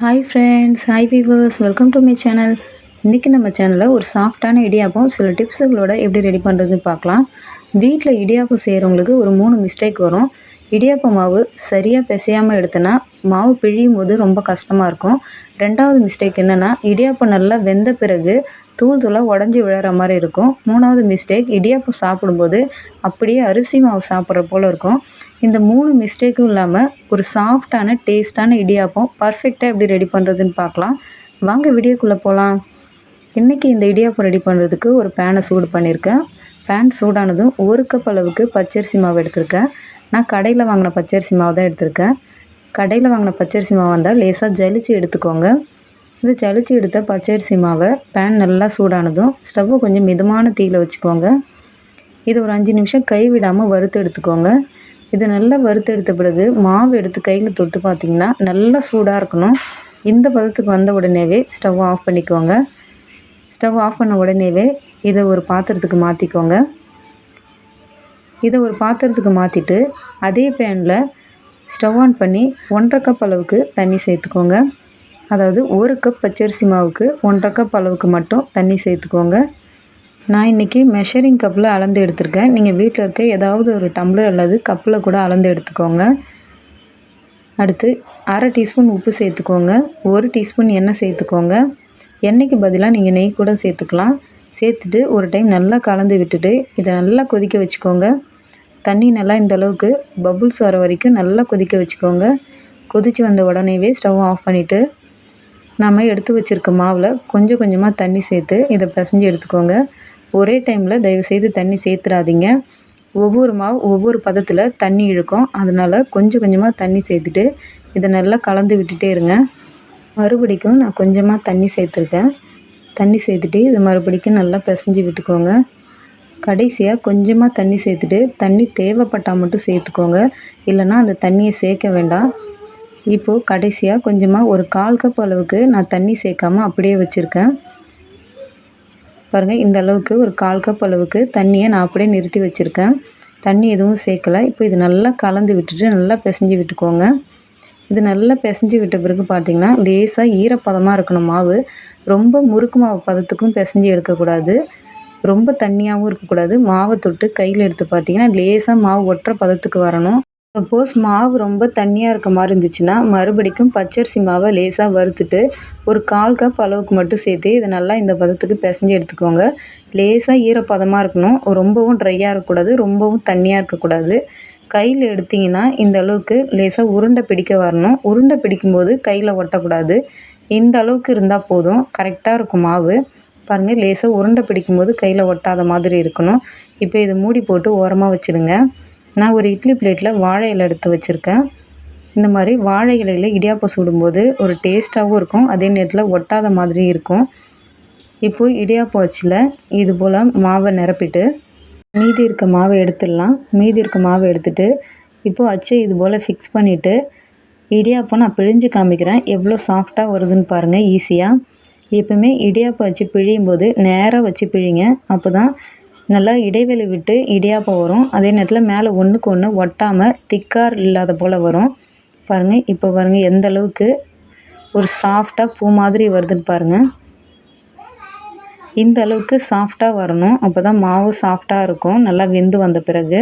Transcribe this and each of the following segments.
Hi friends hi viewers welcome to my channel இன்றைக்கி நம்ம சேனலில் ஒரு சாஃப்டான இடியாப்பம் சில டிப்ஸுகளோட எப்படி ரெடி பண்ணுறதுன்னு பார்க்கலாம். வீட்டில் இடியாப்பம் செய்கிறவங்களுக்கு ஒரு மூணு மிஸ்டேக் வரும். இடியாப்ப மாவு சரியாக பிசையாமல் எடுத்தோன்னா மாவு பிழியும் போது ரொம்ப கஷ்டமாக இருக்கும். ரெண்டாவது மிஸ்டேக் என்னென்னா இடியாப்பம் நல்லா வெந்த பிறகு தூள் தூளாக உடஞ்சி விழற மாதிரி இருக்கும். மூணாவது மிஸ்டேக் இடியாப்பம் சாப்பிடும்போது அப்படியே அரிசி மாவு சாப்பிட்ற போல் இருக்கும். இந்த மூணு மிஸ்டேக்கும் இல்லாமல் ஒரு சாஃப்டான டேஸ்ட்டான இடியாப்பம் பர்ஃபெக்டாக எப்படி ரெடி பண்ணுறதுன்னு பார்க்கலாம். வாங்க வீடியோக்குள்ளே போகலாம் இன்றைக்கி இந்த இடியாப்பம் ரெடி பண்ணுறதுக்கு ஒரு பேனை சூடு பண்ணியிருக்கேன். பேன் சூடானதும் ஒரு கப் அளவுக்கு பச்சரிசி மாவு எடுத்திருக்கேன். நான் கடையில் வாங்கின பச்சரிசி மாவு தான் எடுத்திருக்கேன். கடையில் வாங்கின பச்சரிசி மாவு வந்தால் லேசாக ஜலிச்சு எடுத்துக்கோங்க. இந்த சளிச்சு எடுத்த பச்சரிசி மாவை பேன் நல்லா சூடானதும் ஸ்டவ்வை கொஞ்சம் மிதமான தீயில் வச்சுக்கோங்க. இது ஒரு அஞ்சு நிமிஷம் கை விடாமல் வறுத்து எடுத்துக்கோங்க. இது நல்லா வறுத்து எடுத்த பிறகு மாவு எடுத்து கையில் தொட்டு பார்த்திங்கன்னா நல்லா சூடாக இருக்கணும். இந்த பதத்துக்கு வந்த உடனேவே ஸ்டவ் ஆஃப் பண்ணிக்கோங்க. ஸ்டவ் ஆஃப் பண்ண உடனேவே இதை ஒரு பாத்திரத்துக்கு மாற்றிக்கோங்க இதை ஒரு பாத்திரத்துக்கு மாற்றிட்டு அதே பேனில் ஸ்டவ் ஆன் பண்ணி ஒன்றரை கப் அளவுக்கு தண்ணி சேர்த்துக்கோங்க. அதாவது ஒரு கப் பச்சரிசி மாவுக்கு ஒன்றரை கப் அளவுக்கு மட்டும் தண்ணி சேர்த்துக்கோங்க. நான் இன்றைக்கி மெஷரிங் கப்பில் அளந்து எடுத்திருக்கேன். நீங்கள் வீட்டில் இருக்க ஏதாவது ஒரு டம்ளர் அல்லது கப்பில் கூட அளந்து எடுத்துக்கோங்க. அடுத்து அரை டீஸ்பூன் உப்பு சேர்த்துக்கோங்க. ஒரு டீஸ்பூன் எண்ணெய் சேர்த்துக்கோங்க. எண்ணெய்க்கு பதிலாக நீங்கள் நெய் கூட சேர்த்துக்கலாம். சேர்த்துட்டு ஒரு டைம் நல்லா கலந்து விட்டுட்டு இதை நல்லா கொதிக்க வச்சுக்கோங்க. தண்ணி நல்லா இந்த அளவுக்கு பபுள்ஸ் வர வரைக்கும் நல்லா கொதிக்க வச்சுக்கோங்க. கொதித்து வந்த உடனேவே ஸ்டவ் ஆஃப் பண்ணிவிட்டு நம்ம எடுத்து வச்சுருக்க மாவில் கொஞ்சம் கொஞ்சமாக தண்ணி சேர்த்து இதை பிசைஞ்சு எடுத்துக்கோங்க. ஒரே டைமில் தயவுசெய்து தண்ணி சேர்த்துறாதீங்க. ஒவ்வொரு மாவு ஒவ்வொரு பதத்தில் தண்ணி இழுக்கும். அதனால் கொஞ்சம் கொஞ்சமாக தண்ணி சேர்த்துட்டு இதை நல்லா கலந்து விட்டுட்டே இருங்க. மறுபடிக்கும் நான் கொஞ்சமாக தண்ணி சேர்த்துருக்கேன். தண்ணி சேர்த்துட்டு இது மறுபடிக்கும் நல்லா பிசைஞ்சு விட்டுக்கோங்க. கடைசியாக கொஞ்சமாக தண்ணி சேர்த்துட்டு தண்ணி தேவைப்பட்டால் மட்டும் சேர்த்துக்கோங்க. இல்லைன்னா அந்த தண்ணியை சேர்க்க வேண்டாம். இப்போது கடைசியாக கொஞ்சமாக ஒரு கால் கப் அளவுக்கு நான் தண்ணி சேர்க்காம அப்படியே வச்சுருக்கேன். பாருங்கள் இந்த அளவுக்கு ஒரு கால் கப் அளவுக்கு தண்ணியை நான் அப்படியே நிறுத்தி வச்சுருக்கேன். தண்ணி எதுவும் சேர்க்கலை. இப்போ இது நல்லா கலந்து விட்டுட்டு நல்லா பிசைஞ்சு விட்டுக்கோங்க. இது நல்லா பிசைஞ்சு விட்ட பிறகு பார்த்திங்கன்னா லேசாக ஈரப்பதமாக இருக்கணும் மாவு. ரொம்ப முறுக்கு மாவு பதத்துக்கும் பிசைஞ்சு எடுக்கக்கூடாது. ரொம்ப தண்ணியாகவும் இருக்கக்கூடாது. மாவை தொட்டு கையில் எடுத்து பார்த்திங்கன்னா லேசாக மாவு ஒட்டுற பதத்துக்கு வரணும். சப்போஸ் மாவு ரொம்ப தண்ணியாக இருக்க மாதிரி இருந்துச்சுன்னா மறுபடிக்கும் பச்சரிசி மாவை லேசாக வறுத்துட்டு ஒரு கால் கப் அளவுக்கு மட்டும் சேர்த்து இதை நல்லா இந்த பதத்துக்கு பிசைஞ்சு எடுத்துக்கோங்க. லேசாக ஈரப்பதமாக இருக்கணும். ரொம்பவும் ட்ரையாக இருக்கக்கூடாது. ரொம்பவும் தண்ணியாக இருக்கக்கூடாது. கையில் எடுத்திங்கன்னா இந்த அளவுக்கு லேசாக உருண்டை பிடிக்க வரணும். உருண்டை பிடிக்கும்போது கையில் ஒட்டக்கூடாது. இந்த அளவுக்கு இருந்தால் போதும். கரெக்டாக இருக்கும் மாவு. பாருங்கள் லேசாக உருண்டை பிடிக்கும்போது கையில் ஒட்டாத மாதிரி இருக்கணும். இப்போ இதை மூடி போட்டு ஓரமாக வச்சுடுங்க. நான் ஒரு இட்லி பிளேட்டில் வாழை இலை எடுத்து வச்சுருக்கேன். இந்த மாதிரி வாழை இலையில் இடியாப்பம் சுடும்போது ஒரு டேஸ்ட்டாகவும் இருக்கும். அதே நேரத்தில் ஒட்டாத மாதிரி இருக்கும். இப்போது இடியாப்பம் வச்சில் இது போல் மாவை நிரப்பிட்டு மீதி இருக்க மாவை எடுத்துடலாம். மீதி இருக்க மாவை எடுத்துட்டு இப்போது அச்சை இது போல் ஃபிக்ஸ் பண்ணிவிட்டு இடியாப்பம் நான் பிழிஞ்சு காமிக்கிறேன். எவ்வளோ சாஃப்டாக வருதுன்னு பாருங்கள் ஈஸியாக எப்பவுமே இடியாப்பம் வச்சு பிழியும் போது நேராக வச்சு பிழிங்க. அப்போ தான் நல்லா இடைவெளி விட்டு இடியாப்பம் வரும். அதே நேரத்தில் மேலே ஒன்றுக்கு ஒன்று ஒட்டாமல் திக்கார் இல்லாத போல் வரும். பாருங்கள் இப்போ பாருங்கள் எந்த அளவுக்கு ஒரு சாஃப்டாக பூ மாதிரி வருதுன்னு பாருங்கள் இந்த அளவுக்கு சாஃப்டாக வரணும். அப்போ தான் மாவு சாஃப்டாக இருக்கும். நல்லா வெந்து வந்த பிறகு.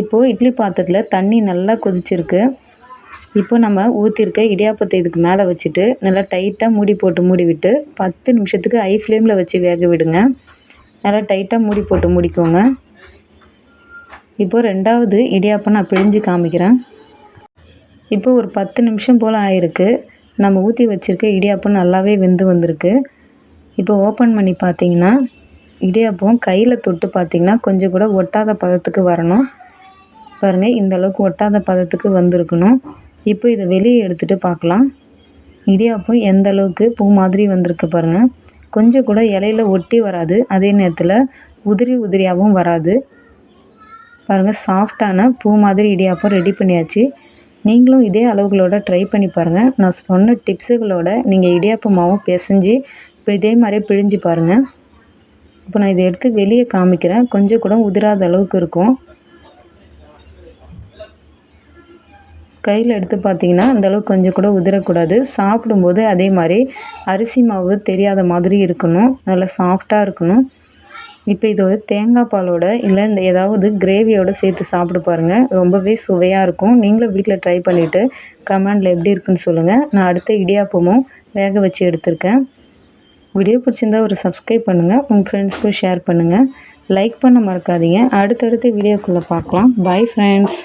இப்போது இட்லி பாத்திரத்தில் தண்ணி நல்லா கொதிச்சிருக்கு. இப்போ நம்ம ஊற்றிருக்க இடியாப்பத்தை இதுக்கு மேலே வச்சுட்டு நல்லா டைட்டாக மூடி போட்டு மூடி விட்டு பத்து நிமிஷத்துக்கு ஐ ஃப்ளேமில் வச்சு வேக விடுங்க. நல்லா டைட்டாக மூடி போட்டு முடிக்கோங்க. இப்போது ரெண்டாவது இடியாப்பம் நான் பிழிஞ்சு காமிக்கிறேன். இப்போ ஒரு பத்து நிமிஷம் போல் ஆயிருக்கு. நம்ம ஊற்றி வச்சுருக்க இடியாப்பம் நல்லாவே வெந்து வந்திருக்கு. இப்போ ஓப்பன் பண்ணி பார்த்தீங்கன்னா இடியாப்பம் கையில் தொட்டு பார்த்திங்கன்னா கொஞ்சம் கூட ஒட்டாத பதத்துக்கு வரணும். பாருங்கள் இந்த அளவுக்கு ஒட்டாத பதத்துக்கு வந்திருக்கணும். இப்போ இதை வெளியே எடுத்துகிட்டு பார்க்கலாம். இடியாப்பம் எந்த அளவுக்கு பூ மாதிரி வந்திருக்கு பாருங்கள் கொஞ்சம் கூட இலையில ஒட்டி வராது. அதே நேரத்தில் உதிரி உதிரியாகவும் வராது. பாருங்கள் சாஃப்டான பூ மாதிரி இடியாப்பம் ரெடி பண்ணியாச்சு. நீங்களும் இதே அளவுகளோட ட்ரை பண்ணி பாருங்கள் நான் சொன்ன டிப்ஸுகளோட நீங்கள் இடியாப்பமாகவும் பிசைஞ்சு இப்போ இதே மாதிரி பிழிஞ்சு பாருங்கள் இப்போ நான் இதை எடுத்து வெளியே காமிக்கிறேன். கொஞ்சம் கூட உதிராத அளவுக்கு இருக்கும். கையில் எடுத்து பார்த்தீங்கன்னா அந்தளவுக்கு கொஞ்சம் கூட உதிரக்கூடாது. சாப்பிடும்போது அதே மாதிரி அரிசி மாவு தெரியாத மாதிரி இருக்கணும். நல்லா சாஃப்டாக இருக்கணும். இப்போ இது ஒரு தேங்காய் பாலோட இல்லை இந்த ஏதாவது கிரேவியோட சேர்த்து சாப்பிட்டு பாருங்கள் ரொம்பவே சுவையாக இருக்கும். நீங்களும் வீட்டில் ட்ரை பண்ணிவிட்டு கமெண்டில் எப்படி இருக்குன்னு சொல்லுங்கள் நான் அடுத்த இடியாப்பமும் வேக வச்சு எடுத்திருக்கேன். வீடியோ பிடிச்சிருந்தா ஒரு சப்ஸ்கிரைப் பண்ணுங்கள் உங்கள் ஃப்ரெண்ட்ஸ்க்கும் ஷேர் பண்ணுங்கள் லைக் பண்ண மறக்காதீங்க. அடுத்தடுத்த வீடியோக்குள்ளே பார்க்கலாம். Bye friends